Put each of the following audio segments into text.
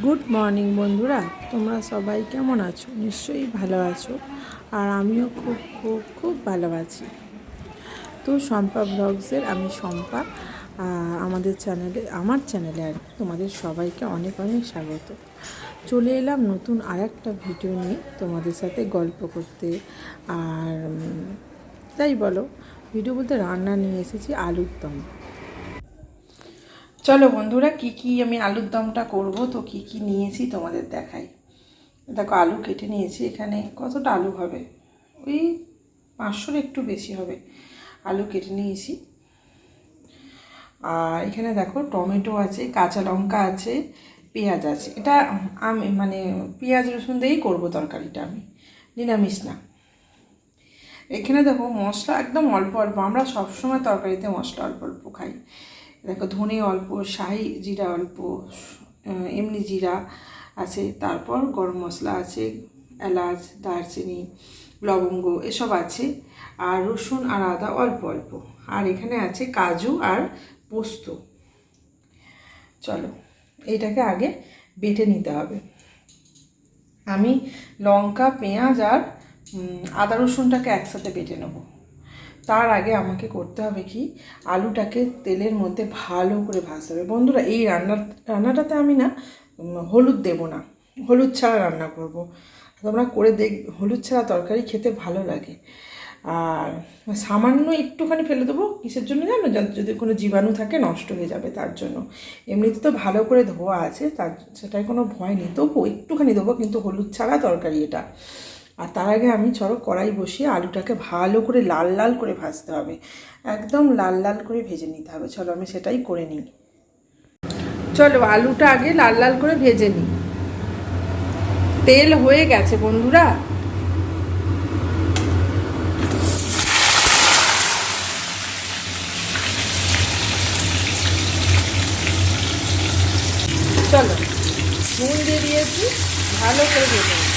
Good morning বন্ধুরা। তোমরা সবাই কেমন আছো? নিশ্চয়ই ভালো আছো। আর আমিও খুব খুব খুব ভালো আছি। তো শম্পা ব্লগসের আমি শম্পা। আমাদের চ্যানেলে, আমার চ্যানেলে আর তোমাদের সবাইকে অনেক অনেক স্বাগত। চলে এলাম নতুন আর একটা ভিডিও নিয়ে তোমাদের সাথে গল্প করতে। আর তাই বলো, ভিডিও বলতে রান্না নিয়ে এসেছি আলুর দম। চলো বন্ধুরা, কি কি আমি আলুর দমটা করব? তো কি কি নিয়েছি তোমাদের দেখাই। দেখো, আলু কেটে নিয়েছি এখানে। কতটা আলু হবে? ওই পাঁচশোর একটু বেশি হবে। আলু কেটে নিয়েছি। আর এখানে দেখো, টমেটো আছে, কাঁচা লঙ্কা আছে, পেঁয়াজ আছে। এটা আমি মানে পেঁয়াজ রসুন দিয়েই করব তরকারিটা আমি। নিরামিষ না। এখানে দেখো, মশলা একদম অল্প অল্প। আমরা সবসময় তরকারিতে মশলা অল্প অল্প খাই। দেখো ধনে অল্প, শাহি জিরা অল্প এমনি জিরা আছে, তারপর গরম মশলা আছে, এলাচ, দারচিনি, লবঙ্গ, এসব আছে, আর রসুন আর আদা অল্প অল্প। আর এখানে আছে কাজু আর পোস্ত। চলো এইটাকে আগে বেটে নিতে হবে। আমি লঙ্কা, পেঁয়াজ আর আদা রসুনটাকে একসাথে বেটে নেব। তার আগে আমাকে করতে হবে কি? আলুটাকে তেলের মধ্যে ভালো করে ভাজতে হবে। বন্ধুরা, এই রান্না, রান্নাটাতে আমি না হলুদ দেব না। হলুদ ছাড়া রান্না করব। তোমরা করে দেখ, হলুদ ছাড়া তরকারি খেতে ভালো লাগে। আর সামান্য একটুখানি ফেলে দেবো কিসের জন্য জানো? যদি কোনো জীবাণু থাকে, নষ্ট হয়ে যাবে তার জন্য। এমনিতে তো ভালো করে ধোয়া আছে, তার, সেটায় কোনো ভয় নেই। তবু একটুখানি দেবো, কিন্তু হলুদ ছাড়া তরকারি এটা। আর তার আগে আমি চলো কড়াই বসিয়ে আলুটাকে ভালো করে লাল লাল করে ভাজতে হবে। একদম লাল লাল করে ভেজে নিতে হবে। চলো আমি সেটাই করে নিই। চলো আলুটা আগে লাল লাল করে ভেজে নিই। তেল হয়ে গেছে বন্ধুরা। চলো নুন দিয়ে দিয়েছি, ভালো করে ভেজে নিই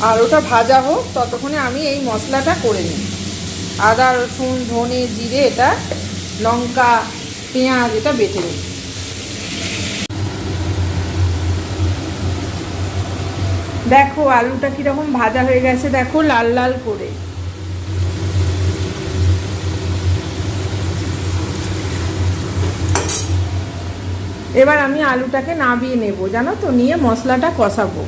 আর ওটা ভাজা হোক, ততক্ষণে আমি এই মশলাটা করে নিই। আদা, রসুন, ধনে, জিরে, এটা, লঙ্কা, পেঁয়াজ, এটা বেটে নিই। দেখো, আলুটা কীরকম ভাজা হয়ে গেছে, দেখো, লাল লাল করে। এবার আমি আলুটাকে নাবিয়ে নেব, জানো তো? নিয়ে মশলাটা কষাবো।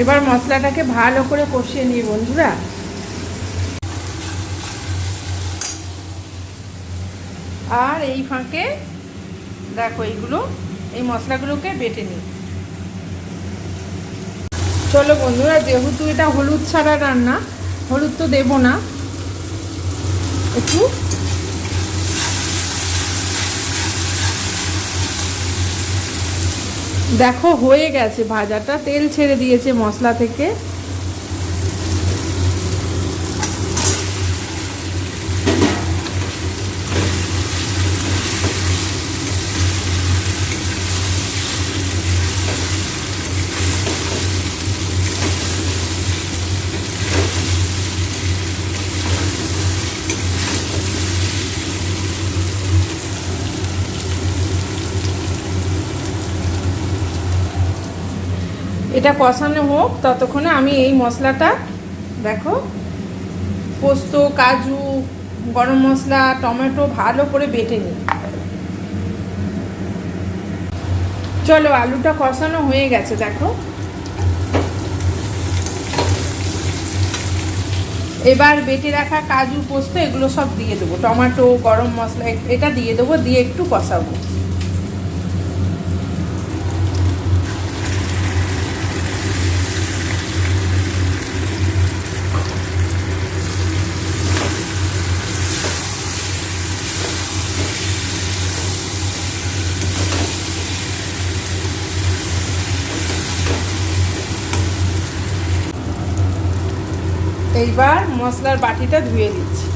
এবার মশলাটাকে ভালো করে কষিয়ে নিই বন্ধুরা। আর এই ফাঁকে দেখো এইগুলো, এই মশলাগুলোকে বেটে নিই। চলো বন্ধুরা, যেহেতু এটা হলুদ ছাড়া রান্না, হলুদ তো দেবো না। একটু দেখো হয়ে গেছে ভাজাটা তেল ছেড়ে দিয়েছে মশলা থেকে। এটা কষানো হোক, ততক্ষণে আমি এই মশলাটা, দেখো, পোস্ত, কাজু, গরম মশলা, টমেটো ভালো করে বেটে নিই। চলো, আলুটা কষানো হয়ে গেছে, দেখো। এবার বেটে রাখা কাজু, পোস্ত, এগুলো সব দিয়ে দেবো। টমেটো, গরম মশলা এটা দিয়ে দেবো, দিয়ে একটু কষাবো। এইবার মশলার বাটিটা ধুয়ে দিচ্ছি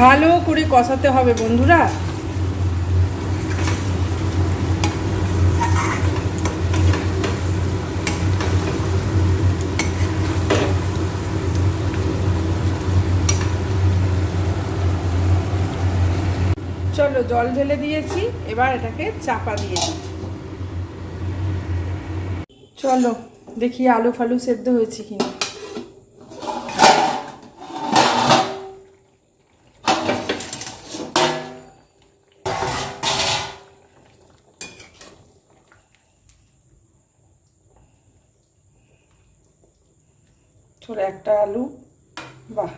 ভালো করে কষাতে হবে বন্ধুরা। চলো জল ঢেলে দিয়েছি, এবার এটাকে চাপা দিয়ে দিই। চলো দেখি আলু ফালু সেদ্ধ হয়েছে কিনা। ছোট একটা আলু। বাহ,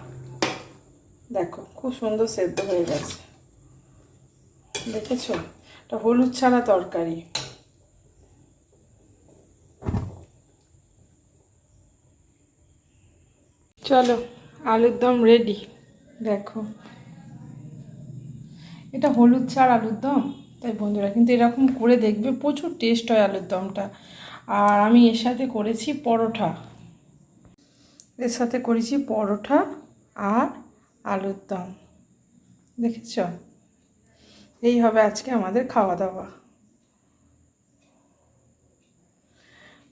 দেখো খুব সুন্দর সেদ্ধ হয়ে গেছে। দেখেছ? এটা হলুদ ছাড়া তরকারি। চলো, আলুর দম রেডি দেখো। এটা হলুদ ছাড় আলুর দম? তাই বন্ধুরা, কিন্তু এরকম করে দেখবে, প্রচুর টেস্ট হয় আলুর দমটা। আর আমি এর সাথে করেছি পরোটা। এর সাথে করেছি পরোটা আর আলুর দম। দেখেছ? এই হবে আজকে আমাদের খাওয়া দাওয়া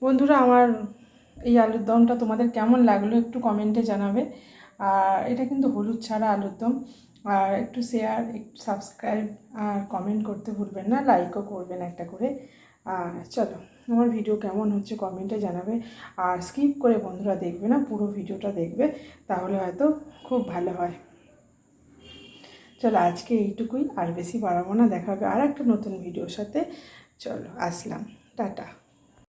বন্ধুরা, আমার এই আলুর দমটা তোমাদের কেমন লাগল একটু কমেন্টে জানাবে। আর এটা কিন্তু হলুদ ছাড়া আলুর দম। আর একটু শেয়ার একটু সাবস্ক্রাইব আর কমেন্ট করতে ভুলবেন না লাইকও করবেন একটা করে। আর চলো। আমার ভিডিও কেমন হচ্ছে কমেন্টে জানাবে। আর স্কিপ করে বন্ধুরা দেখবে না, পুরো ভিডিওটা দেখবে, তাহলে হয়তো খুব ভালো হয়। চলো আজকে এইটুকুই, আর বেশি বাড়াবো না, দেখাবে আর একটা নতুন ভিডিওর সাথে। চলো, আসলাম, টাটা।